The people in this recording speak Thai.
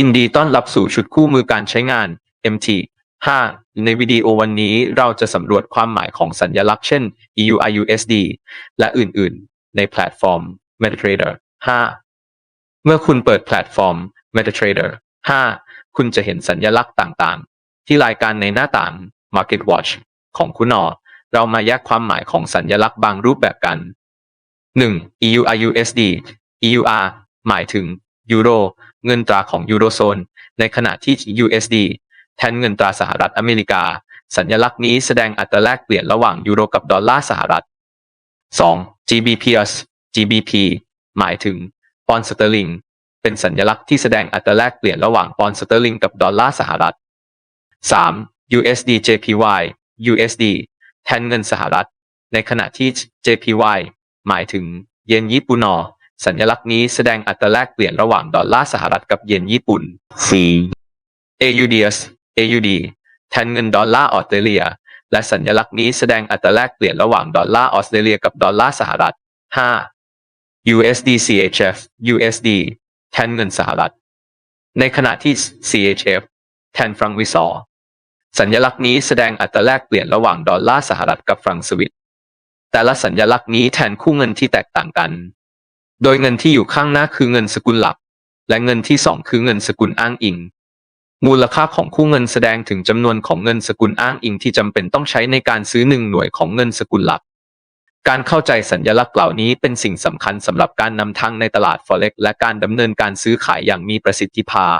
ยินดีต้อนรับสู่ชุดคู่มือการใช้งาน MT 5 ในวิดีโอวันนี้เราจะสำรวจความหมายของสัญลักษณ์เช่น EURUSD และอื่นๆ ในแพลตฟอร์ม MetaTrader 5 เมื่อคุณเปิดแพลตฟอร์ม MetaTrader 5 คุณจะเห็นสัญลักษณ์ต่างๆ ที่รายการในหน้าต่าง Market Watch ของคุณนอเรามาแยกความหมายของสัญลักษณ์บางรูปแบบกัน 1. EURUSD EUR หมายถึงยูโร เงินตราของยูโรโซน ในขณะที่ USD แทนเงินตราสหรัฐอเมริกา สัญลักษณ์นี้แสดงอัตราแลกเปลี่ยนระหว่างยูโรกับดอลลาร์สหรัฐ 2. GBPS GBP หมายถึง ปอนด์สเตอร์ลิง เป็นสัญลักษณ์ที่แสดงอัตราแลกเปลี่ยนระหว่างปอนด์สเตอร์ลิงกับดอลลาร์สหรัฐ 3. USD JPY USD แทนเงินสหรัฐ ในขณะที่ JPY หมายถึงเยนญี่ปุ่นอ สัญลักษณ์นี้แสดงอัตราแลกเปลี่ยนระหว่างดอลลาร์สหรัฐกับเยนญี่ปุ่น 4. AUDS AUD แทนเงินดอลลาร์ออสเตรเลีย และสัญลักษณ์นี้แสดงอัตราแลกเปลี่ยนระหว่างดอลลาร์ออสเตรเลียกับดอลลาร์สหรัฐ 5. USD CHF USD แทนเงินสหรัฐ ในขณะที่ CHF แทนฟรังวิซอร์สัญลักษณ์นี้แสดงอัตราแลกเปลี่ยนระหว่างดอลลาร์สหรัฐกับฟรังสวิตแต่ละสัญลักษณ์นี้แทนคู่เงินที่แตกต่างกัน โดยเงินที่อยู่ข้างหน้าคือเงินสกุลหลัก และเงินที่สองคือเงินสกุลอ้างอิง มูลค่าของคู่เงินแสดงถึงจำนวนของเงินสกุลอ้างอิงที่จำเป็นต้องใช้ในการซื้อหนึ่งหน่วยของเงินสกุลหลัก การเข้าใจสัญลักษณ์เหล่านี้เป็นสิ่งสำคัญสำหรับการนำทางในตลาด Forex และการดำเนินการซื้อขายอย่างมีประสิทธิภาพ